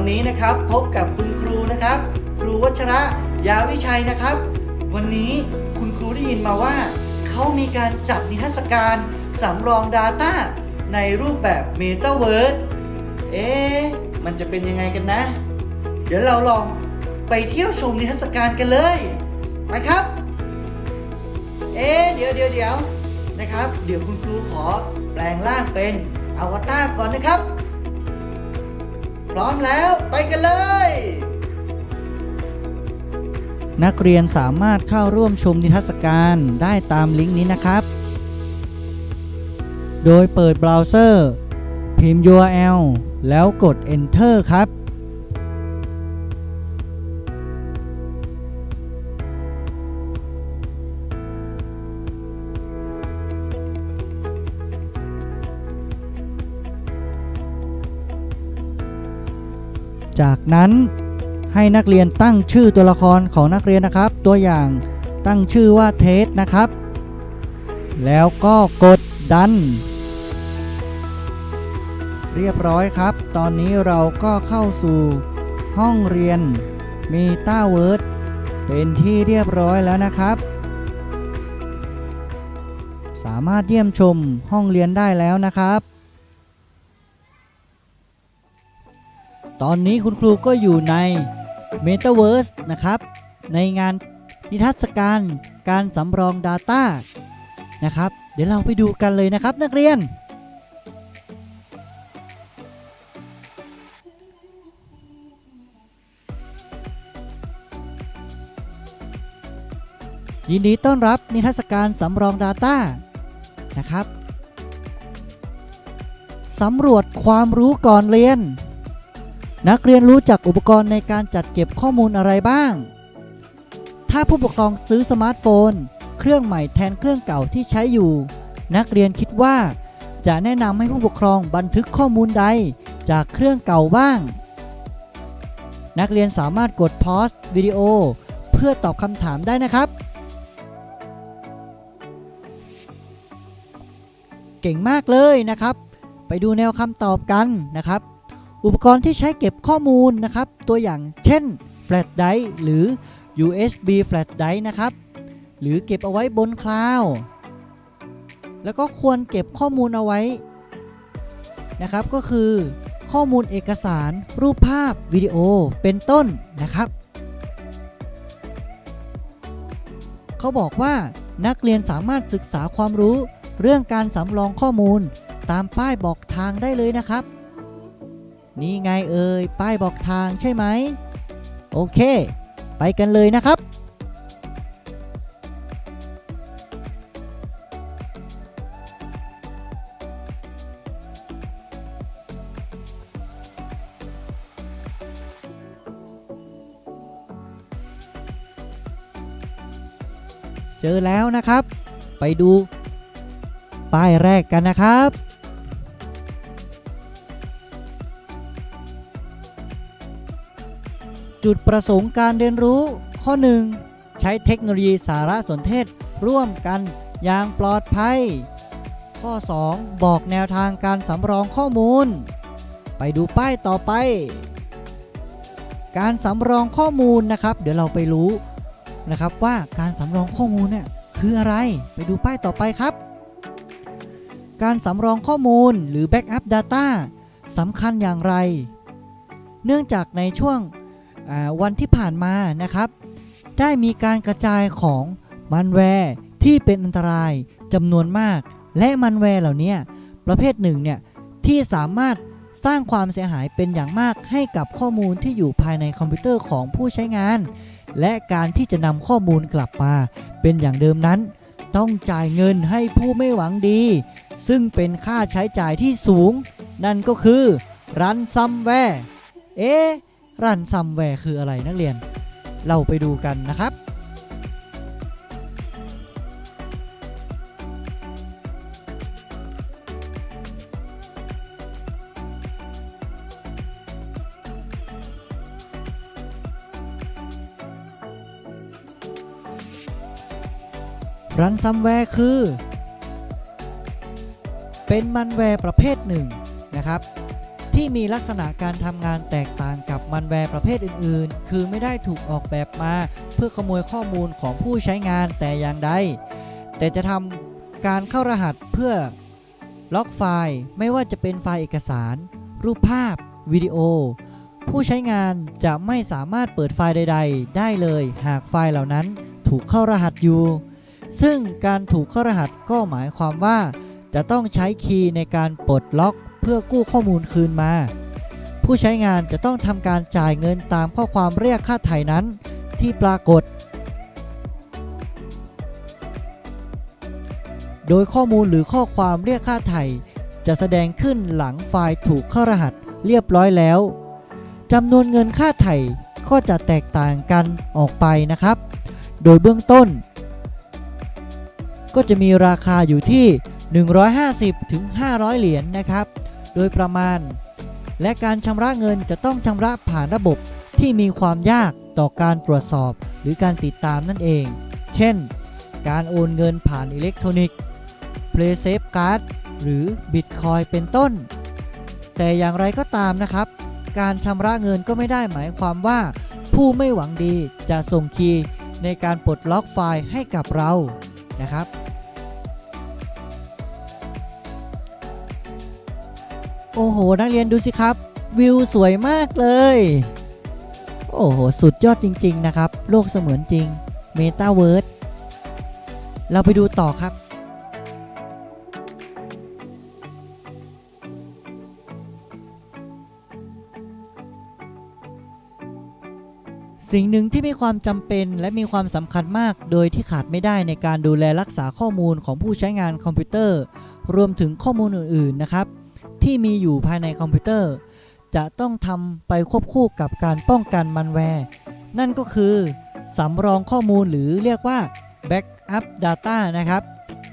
วันนี้นะครับพบกับคุณครูนะครับ ครูวัชระยาวิชัยนะครับ วันนี้คุณครูได้ยินมาว่า เขามีการจัดนิทรรศการสำรอง Data ในรูปแบบ Metaverse เอ๊ะมันจะเป็นยังไงกันนะ เดี๋ยวเราลองไปเที่ยวชมนิทรรศการกันเลยไปครับ เอ๊ะเดี๋ยวเดี๋ยวเดี๋ยวนะครับ เดี๋ยวคุณครูขอแปลงร่างเป็นอวตารก่อนนะครับ พร้อมแล้วไปกันเลย นักเรียนสามารถเข้าร่วมชมนิทรรศการได้ตามลิงก์นี้นะครับ โดยเปิดเบราว์เซอร์ พิมพ์ URL แล้วกด Enter ครับ จากนั้นให้นักเรียนตั้งชื่อตัวละครของนักเรียนนะครับ ตัวอย่างตั้งชื่อว่าเทสนะครับ แล้วก็กดดัน เรียบร้อยครับ ตอนนี้เราก็เข้าสู่ห้องเรียนมีต้าเวิร์ดเป็นที่เรียบร้อยแล้วนะครับ สามารถเยี่ยมชมห้องเรียนได้แล้วนะครับ ตอนนี้คุณครูก็อยู่ใน Metaverse นะครับ ในงานนิทรรศการการสำรอง Data นะครับ เดี๋ยวเราไปดูกันเลยนะครับนักเรียน ยินดีต้อนรับนิทรรศการสำรอง Data นะครับสำรวจความรู้ก่อนเรียน นักเรียนรู้จักอุปกรณ์ในการจัดเก็บข้อมูลอะไรบ้าง ถ้าผู้ปกครองซื้อสมาร์ทโฟน เครื่องใหม่แทนเครื่องเก่าที่ใช้อยู่ นักเรียนคิดว่า จะแนะนำให้ผู้ปกครองบันทึกข้อมูลใดจากเครื่องเก่าบ้าง นักเรียนสามารถกดพอสวิดีโอเพื่อตอบคำถามได้นะครับ เก่งมากเลยนะครับ ไปดูแนวคำตอบกันนะครับ อุปกรณ์ที่ใช้เก็บข้อมูลนะครับ ตัวอย่างเช่น Flash Drive หรือ USB Flash Drive นะครับ หรือเก็บเอาไว้บนคลาวด์แล้วก็ควรเก็บข้อมูลเอาไว้นะครับ ก็คือข้อมูลเอกสารรูปภาพวิดีโอเป็นต้นนะครับเขาบอกว่านักเรียนสามารถศึกษาความรู้ เรื่องการสำรองข้อมูล ตามป้ายบอกทางได้เลยนะครับ นี่ไงเอ่ยป้ายบอกทางใช่ไหม โอเค ไปกันเลยนะครับ เจอแล้วนะครับ ไปดูป้ายแรกกันนะครับ จุดประสงค์การเรียนรู้ ข้อ 1 ใช้เทคโนโลยีสารสนเทศ ร่วมกันอย่างปลอดภัย ข้อ 2 บอกแนวทางการสำรองข้อมูล ไปดูป้ายต่อไป การสำรองข้อมูลนะครับ เดี๋ยวเราไปรู้นะครับว่าการสำรองข้อมูลเนี่ยคืออะไร ไปดูป้ายต่อไปครับ การสำรองข้อมูลหรือ Backup Data สำคัญอย่างไร เนื่องจากในช่วง วันที่ผ่านมานะครับ ได้มีการกระจายของมันแวร์ที่เป็นอันตรายจำนวนมาก และมันแวร์เหล่านี้ประเภทหนึ่งเนี่ยที่สามารถสร้างความเสียหายเป็นอย่างมากให้กับข้อมูลที่อยู่ภายในคอมพิวเตอร์ของผู้ใช้งาน และการที่จะนำข้อมูลกลับมา เป็นอย่างเดิมนั้น ต้องจ่ายเงินให้ผู้ไม่หวังดี ซึ่งเป็นค่าใช้จ่ายที่สูง นั่นก็คือรันซัมแวร์เอ๊ะ รันซัมแวร์คืออะไรนักเรียน เราไปดูกันนะครับ รันซัมแวร์คือ เป็นมันแวร์ประเภทหนึ่งนะครับ ที่มีลักษณะการทำงานแตกต่างกับมันแวร์ประเภทอื่นๆ คือไม่ได้ถูกออกแบบมา เพื่อขโมยข้อมูลของผู้ใช้งานแต่อย่างใด แต่จะทำการเข้ารหัสเพื่อล็อกไฟล์ ไม่ว่าจะเป็นไฟล์เอกสาร รูปภาพ วิดีโอ ผู้ใช้งานจะไม่สามารถเปิดไฟล์ใด ๆ ได้เลย หากไฟล์เหล่านั้นถูกเข้ารหัสอยู่ ซึ่งการถูกเข้ารหัสก็หมายความว่า จะต้องใช้คีย์ในการปลดล็อก พื่อกู้ข้อมูลคืนมา ผู้ใช้งานจะต้องทำการจ่ายเงินตามข้อความเรียกค่าไถ่นั้นที่ปรากฏ โดยข้อมูลหรือข้อความเรียกค่าไถ่จะแสดงขึ้นหลังไฟล์ถูกเข้ารหัสเรียบร้อยแล้วจำนวนเงินค่าไถ่ก็จะแตกต่างกันออกไปนะครับ โดยเบื้องต้น ก็จะมีราคาอยู่ที่ 150ถึง500 เหรียญนะครับ โดยประมาณ และการชำระเงินจะต้องชำระผ่านระบบที่มีความยากต่อการตรวจสอบหรือการติดตามนั่นเอง เช่น การโอนเงินผ่านอิเล็กทรอนิกส์ PlaySafe Card หรือ Bitcoin เป็นต้น แต่อย่างไรก็ตามนะครับ การชำระเงินก็ไม่ได้หมายความว่า ผู้ไม่หวังดีจะส่งคีย์ในการปลดล็อกไฟล์ให้กับเรานะครับ โอ้โห นักเรียนดูสิครับ วิวสวยมากเลย โอ้โห สุดยอดจริง ๆ นะครับ โลกเสมือนจริงเมตาเวิร์ดเราไปดูต่อครับ สิ่งหนึ่งที่มีความจำเป็นและมีความสำคัญมาก โดยที่ขาดไม่ได้ในการดูแลรักษาข้อมูลของผู้ใช้งานคอมพิวเตอร์ รวมถึงข้อมูลอื่น ๆ นะครับ ที่มีอยู่ภายในคอมพิวเตอร์ จะต้องทำไปควบคู่กับการป้องกันมันแวร์ นั่นก็คือสำรองข้อมูลหรือเรียกว่า Backup Data นะครับ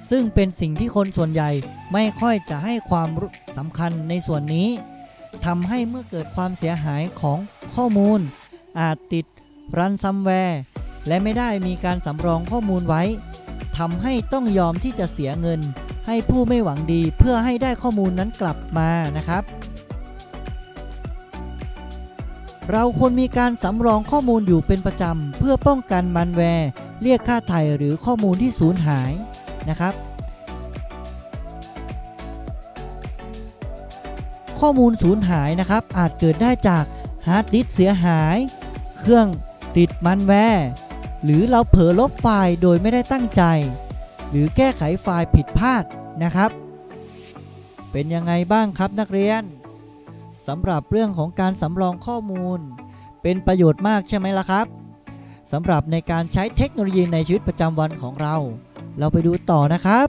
ซึ่งเป็นสิ่งที่คนส่วนใหญ่ไม่ค่อยจะให้ความสำคัญในส่วนนี้ทำให้เมื่อเกิดความเสียหายของข้อมูล อาจติดรันซัมแวร์และไม่ได้มีการสำรองข้อมูลไว้ทำให้ต้องยอมที่จะเสียเงิน ให้ผู้ไม่หวังดีเพื่อให้ได้ข้อมูลนั้นกลับมานะครับ เราควรมีการสำรองข้อมูลอยู่เป็นประจำ เพื่อป้องกันมันแวร์ เรียกค่าไถ่หรือข้อมูลที่สูญหายนะครับ ข้อมูลสูญหายนะครับ อาจเกิดได้จากฮาร์ดดิสก์เสียหาย เครื่องติดมันแวร์หรือเราเผลอลบไฟล์โดยไม่ได้ตั้งใจ หรือแก้ไขไฟล์ผิดพลาด นะครับ เป็นยังไงบ้างครับนักเรียนสำหรับเรื่องของการสำรองข้อมูล เป็นประโยชน์มากใช่ไหมล่ะครับสำหรับในการใช้เทคโนโลยีในชีวิตประจำวันของเรา เราไปดูต่อนะครับ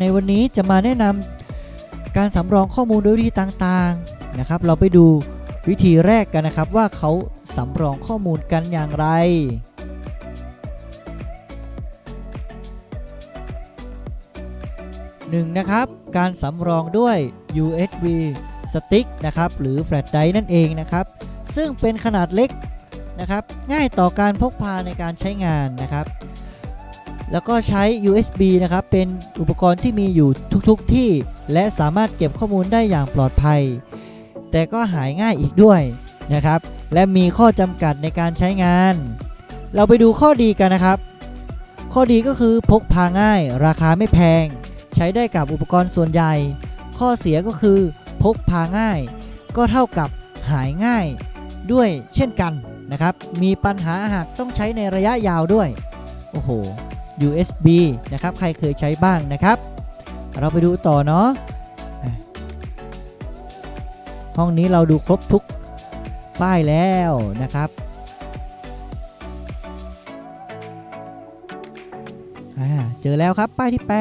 ในวันนี้จะมาแนะนำการสำรองข้อมูลโดยวิธีต่างๆนะครับ เราไปดูวิธีแรกกันนะครับว่าเขา สำรองข้อมูลกันอย่างไร 1. นะครับ การสำรองด้วย USB stick นะครับ หรือ flash drive นั่นเองนะครับ ซึ่งเป็นขนาดเล็กนะครับ ง่ายต่อการพกพาในการใช้งานนะครับ แล้วก็ใช้ USB นะครับ เป็นอุปกรณ์ที่มีอยู่ทุกๆทที่ และสามารถเก็บข้อมูลได้อย่างปลอดภัย แต่ก็หายง่ายอีกด้วยนะครับ และมีข้อจำกัดในการใช้งาน เราไปดูข้อดีกันนะครับ ข้อดีก็คือพกพาง่าย ราคาไม่แพง ใช้ได้กับอุปกรณ์ส่วนใหญ่ ข้อเสียก็คือพกพาง่าย ก็เท่ากับหายง่ายด้วยเช่นกันนะครับ มีปัญหาหากต้องใช้ในระยะยาวด้วย โอ้โห USB นะครับ ใครเคยใช้บ้างนะครับ เราไปดูต่อเนาะอะห้องนี้เราดูครบทุก ป้ายแล้วนะครับเจอแล้วครับป้ายที่ 8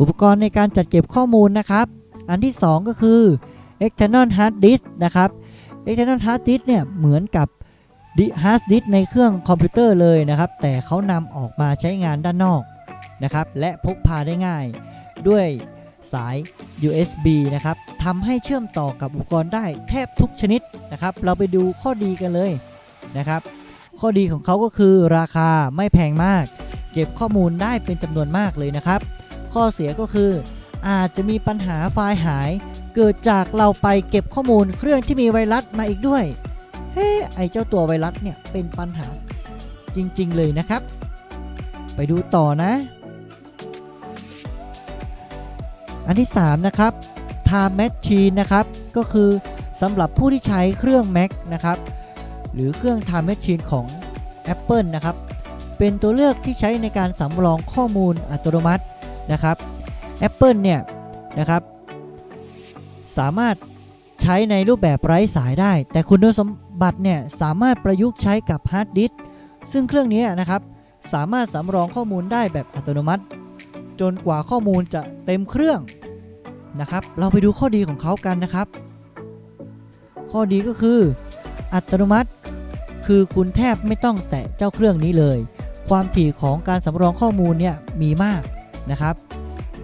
อุปกรณ์ในการจัดเก็บข้อมูลนะครับ อันที่ 2 ก็คือ external hard disk นะครับ external hard disk เนี่ยเหมือนกับ hard disk ในเครื่องคอมพิวเตอร์เลยนะครับ แต่เขานำออกมาใช้งานด้านนอก นะครับ และพกพาได้ง่าย ด้วยสาย USB นะครับทำให้เชื่อมต่อกับอุปกรณ์ได้แทบทุกชนิดนะครับ เราไปดูข้อดีกันเลยนะครับ ข้อดีของเขาก็คือราคาไม่แพงมาก เก็บข้อมูลได้เป็นจำนวนมากเลยนะครับ ข้อเสียก็คือ อาจจะมีปัญหาไฟล์หาย เกิดจากเราไปเก็บข้อมูลเครื่องที่มีไวรัสมาอีกด้วยเฮ้ไอเจ้าตัวไวรัสเนี่ยเป็นปัญหาจริงๆเลยนะครับ ไปดูต่อนะ อันที่ 3 นะครับ Time Machine นะครับ ก็คือสำหรับผู้ที่ใช้เครื่อง Mac นะครับ หรือเครื่อง Time Machine ของ Apple นะครับ เป็นตัวเลือกที่ใช้ในการสำรองข้อมูลอัตโนมัตินะครับ Apple เนี่ยนะครับ สามารถใช้ในรูปแบบไร้สายได้ แต่คุณสมบัติเนี่ยสามารถประยุกต์ใช้กับฮาร์ดดิสก์ซึ่งเครื่องนี้นะครับสามารถสำรองข้อมูลได้แบบอัตโนมัติ จนกว่าข้อมูลจะเต็มเครื่องนะครับ เราไปดูข้อดีของเขากันนะครับ ข้อดีก็คือ อัตโนมัติ คือคุณแทบไม่ต้องแตะเจ้าเครื่องนี้เลย ความถี่ของการสำรองข้อมูลเนี่ยมีมากนะครับ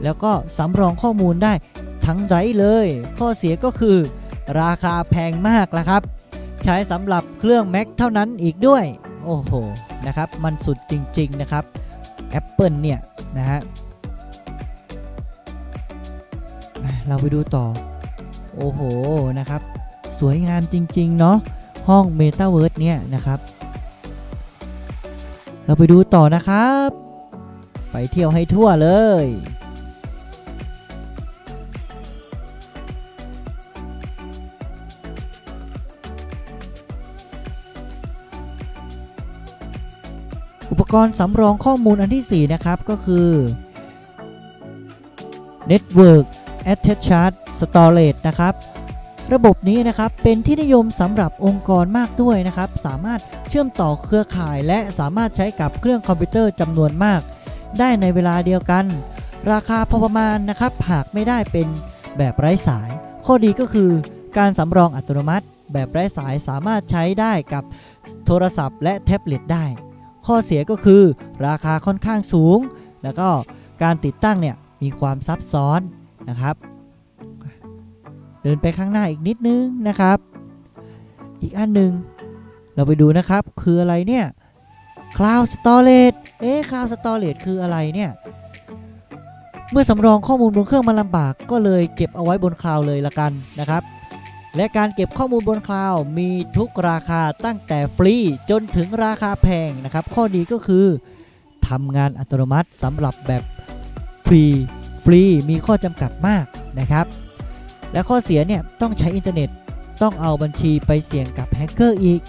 แล้วก็สำรองข้อมูลได้ทั้งไรเลย ข้อเสียก็คือ ราคาแพงมากละครับ ใช้สำหรับเครื่อง Mac เท่านั้นอีกด้วย โอ้โหนะครับ มันสุดจริง ๆ นะครับ Apple เนี่ยนะฮะ เราไปดูต่อ โอ้โหนะครับ สวยงามจริง ๆ เนาะห้อง Metaverse เนี่ยนะครับ เราไปดูต่อนะครับ ไปเที่ยวให้ทั่วเลยอุปกรณ์สำรองข้อมูลอันที่ 4 นะครับ ก็คือ Network Attached Storage นะครับ ระบบนี้นะครับเป็นที่นิยมสำหรับองค์กรมากด้วยนะครับ สามารถเชื่อมต่อเครือข่าย และสามารถใช้กับเครื่องคอมพิวเตอร์จำนวนมาก ได้ในเวลาเดียวกัน ราคาพอประมาณนะครับ หากไม่ได้เป็นแบบไร้สาย ข้อดีก็คือการสำรองอัตโนมัติ แบบไร้สายสามารถใช้ได้กับโทรศัพท์และแท็บเล็ตได้ ข้อเสียก็คือราคาค่อนข้างสูง แล้วก็การติดตั้งเนี่ยมีความซับซ้อน นะครับ เดินไปข้างหน้าอีกนิดนึงนะครับ อีกอันหนึ่งเราไปดูนะครับคืออะไรเนี่ย Cloud Storage เอ๊ะ Cloud Storage คืออะไรเนี่ย เมื่อสำรองข้อมูลบนเครื่องมันลำบากก็เลยเก็บเอาไว้บนคลาวเลยละกันนะครับ และการเก็บข้อมูลบนคลาวมีทุกราคาตั้งแต่ฟรีจนถึงราคาแพงนะครับ ข้อดีก็คือทำงานอัตโนมัติสำหรับแบบฟ รีมีข้อจำกัดมากนะครับ และข้อเสียเนี่ยต้องใช้อินเทอร์เน็ตต้องเอาบัญชีไปเสี่ยงกับแฮกเกอร์อีก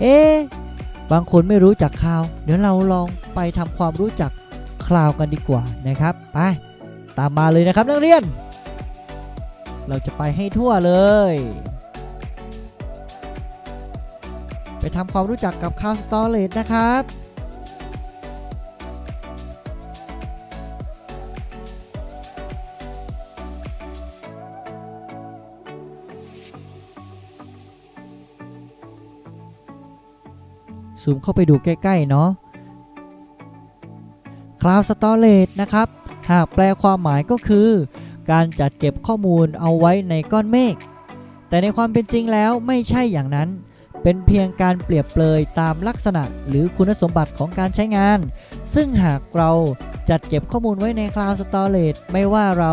เอ๊ะบางคนไม่รู้จักคลาวเดี๋ยวเราลองไปทำความรู้จักคลาวกันดีกว่านะครับไปตามมาเลยนะครับนักเรียน เราจะไปให้ทั่วเลย ไปทำความรู้จักกับ Cloud Storage นะครับ ซูมเข้าไปดูใกล้ ๆ เนาะ Cloud Storage นะครับ หากแปลความหมายก็คือ การจัดเก็บข้อมูลเอาไว้ในก้อนเมฆ แต่ในความเป็นจริงแล้วไม่ใช่อย่างนั้น เป็นเพียงการเปรียบเปรยตามลักษณะหรือคุณสมบัติของการใช้งาน ซึ่งหากเราจัดเก็บข้อมูลไว้ใน Cloud Storage ไม่ว่าเรา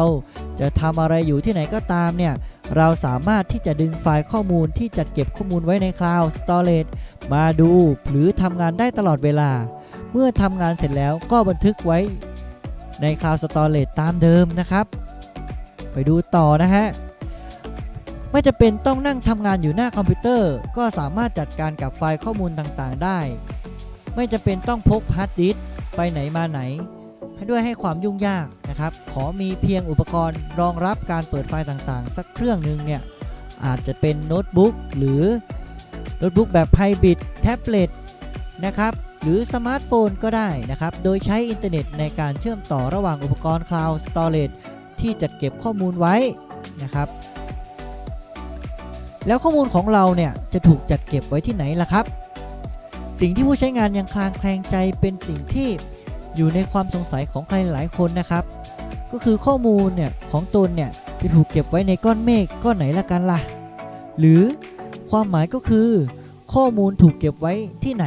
จะทำอะไรอยู่ที่ไหนก็ตามเนี่ย เราสามารถที่จะดึงไฟล์ข้อมูลที่จัดเก็บข้อมูลไว้ใน Cloud Storage มาดูหรือทำงานได้ตลอดเวลา เมื่อทำงานเสร็จแล้วก็บันทึกไว้ใน Cloud Storage ตามเดิมนะครับ ไปดูต่อนะฮะ ไม่จะเป็นต้องนั่งทำงานอยู่หน้าคอมพิวเตอร์ ก็สามารถจัดการกับไฟล์ข้อมูลต่างๆได้ ไม่จะเป็นต้องพกฮาร์ดดิสก์ไปไหนมาไหน ด้วยให้ความยุ่งยากนะครับ ขอมีเพียงอุปกรณ์รองรับการเปิดไฟล์ต่างๆ สักเครื่องหนึ่งเนี่ย อาจจะเป็นโน้ตบุ๊กหรือโน้ตบุ๊กแบบไฮบริดแท็บเล็ตนะครับ หรือสมาร์ทโฟนก็ได้นะครับ โดยใช้อินเทอร์เน็ตในการเชื่อมต่อระหว่างอุปกรณ์ Cloud Storage ที่จัดเก็บข้อมูลไว้นะครับ แล้วข้อมูลของเราเนี่ยจะถูกจัดเก็บไว้ที่ไหนล่ะครับ สิ่งที่ผู้ใช้งานยังคลางแคลงใจเป็นสิ่งที่ อยู่ในความสงสัยของใครหลายคนนะครับ ก็คือข้อมูลเนี่ยของตนเนี่ยจะถูกเก็บไว้ในก้อนเมฆก้อนไหนละกันล่ะ หรือความหมายก็คือ ข้อมูลถูกเก็บไว้ที่ไหน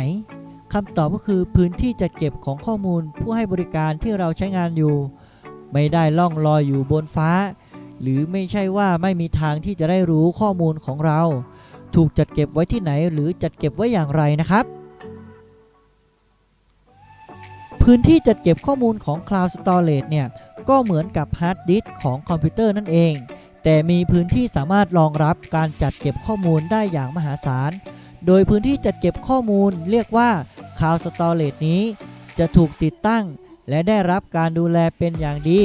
คำตอบก็คือพื้นที่จัดเก็บของข้อมูลผู้ให้บริการที่เราใช้งานอยู่ ไม่ได้ล่องลอยอยู่บนฟ้า หรือไม่ใช่ว่าไม่มีทางที่จะได้รู้ข้อมูลของเรา ถูกจัดเก็บไว้ที่ไหนหรือจัดเก็บไว้อย่างไรนะครับ พื้นที่จัดเก็บข้อมูลของ Cloud Storage เนี่ยก็เหมือนกับฮาร์ดดิสก์ของคอมพิวเตอร์นั่นเอง แต่มีพื้นที่สามารถรองรับการจัดเก็บข้อมูลได้อย่างมหาศาล โดยพื้นที่จัดเก็บข้อมูลเรียกว่า Cloud Storage นี้จะถูกติดตั้ง และได้รับการดูแลเป็นอย่างดี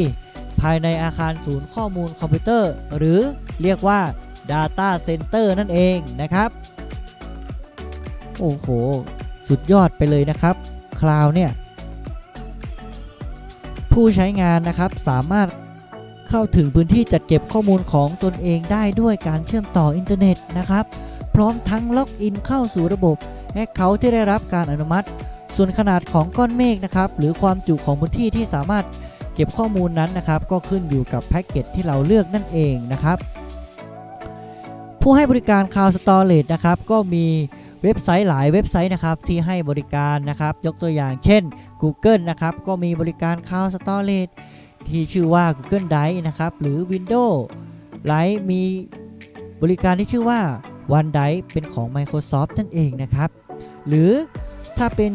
ภายในอาคารศูนย์ข้อมูลคอมพิวเตอร์ หรือเรียกว่า Data Center นั่นเองนะครับ โอ้โห สุดยอดไปเลยนะครับ คลาวเนี่ย ผู้ใช้งานนะครับสามารถเข้าถึงพื้นที่จัดเก็บข้อมูลของตนเองได้ด้วยการเชื่อมต่ออินเทอร์เน็ตนะครับ พร้อมทั้งล็อกอินเข้าสู่ระบบแอคเคาท์ที่ได้รับการอนุมัติ ส่วนขนาดของก้อนเมฆนะครับหรือความจุของพื้นที่ที่สามารถเก็บข้อมูลนั้นนะครับ ก็ขึ้นอยู่กับแพ็กเกจที่เราเลือกนั่นเองนะครับ ผู้ให้บริการ Cloud Storage นะครับก็มี เว็บไซต์หลายเว็บไซต์นะครับที่ให้บริการนะครับ ยกตัวอย่างเช่น Google นะครับก็มีบริการ Cloud Storage ที่ชื่อว่า Google Drive นะครับหรือ Windows Live มีบริการที่ชื่อว่า OneDrive เป็นของ Microsoft นั่นเองนะครับ หรือถ้าเป็น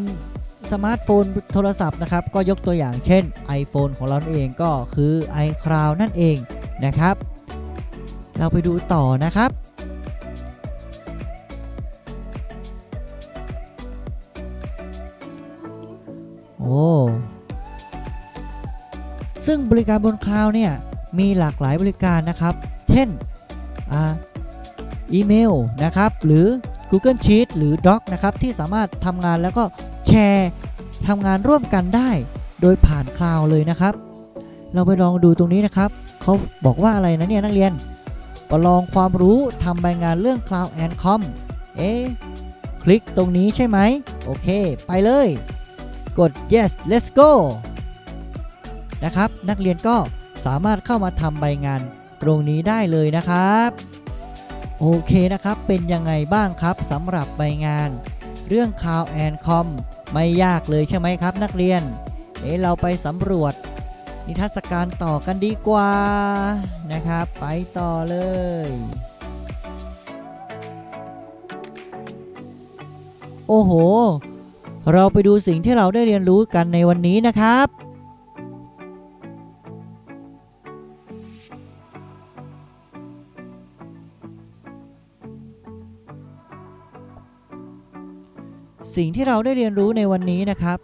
สมาร์ทโฟนโทรศัพท์นะครับก็ยกตัวอย่างเช่น iPhone ของเราเองก็คือ iCloud นั่นเองนะครับ เราไปดูต่อนะครับ ซึ่งบริการบนคลาวเนี่ยมีหลากหลายบริการนะครับ เช่นอีเมลนะครับหรือ Google Sheet หรือ Doc นะครับที่สามารถทำงานแล้วก็แชร์ทำงานร่วมกันได้ โดยผ่านคลาวเลยนะครับ เราไปลองดูตรงนี้นะครับเขาบอกว่าอะไรนะเนี่ยนักเรียนประลองความรู้ทำใบงานเรื่อง Cloud and Com เอ๊คลิกตรงนี้ใช่ไหม โอเค ไปเลย กด yes let's go นะครับ นักเรียนก็สามารถเข้ามาทำใบงานตรงนี้ได้เลยนะครับ โอเคนะครับ เป็นยังไงบ้างครับสำหรับใบงาน เรื่อง Cloud and Com ไม่ยากเลยใช่ไหมครับ นักเรียน เอ๊ะเราไปสำรวจ นิทรรศการต่อกันดีกว่านะครับ ไปต่อเลยโอ้โห เราไปดูสิ่งที่เราได้เรียนรู้กันในวันนี้นะครับ สิ่งที่เราได้เรียนรู้ในวันนี้นะครับ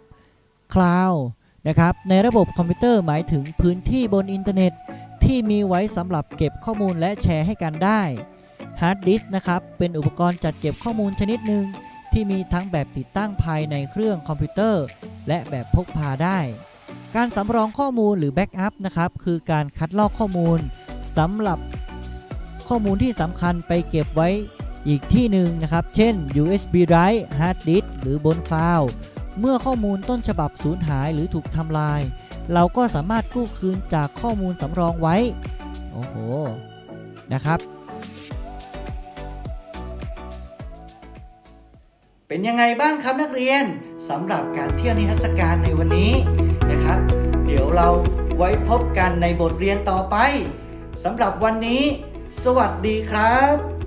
Cloud นะครับ ในระบบคอมพิวเตอร์หมายถึงพื้นที่บนอินเทอร์เน็ต ที่มีไว้สำหรับเก็บข้อมูลและแชร์ให้กันได้ Hard Disk นะครับ เป็นอุปกรณ์จัดเก็บข้อมูลชนิดหนึ่ง ที่มีทั้งแบบติดตั้งภายในเครื่องคอมพิวเตอร์ และแบบพกพาได้ การสำรองข้อมูลหรือแบ็กอัพนะครับคือการคัดลอกข้อมูลสำหรับข้อมูลที่สำคัญไปเก็บไว้อีกที่หนึ่งนะครับ เช่น USB drive hard disk หรือบนคลาวด์เมื่อข้อมูลต้นฉบับสูญหายหรือถูกทำลาย เราก็สามารถกู้คืนจากข้อมูลสำรองไว้ โอ้โห นะครับ เป็นยังไงบ้างครับนักเรียนสำหรับการเที่ยวนิทรรศการในวันนี้นะครับ เดี๋ยวเราไว้พบกันในบทเรียนต่อไปสำหรับวันนี้ สวัสดีครับ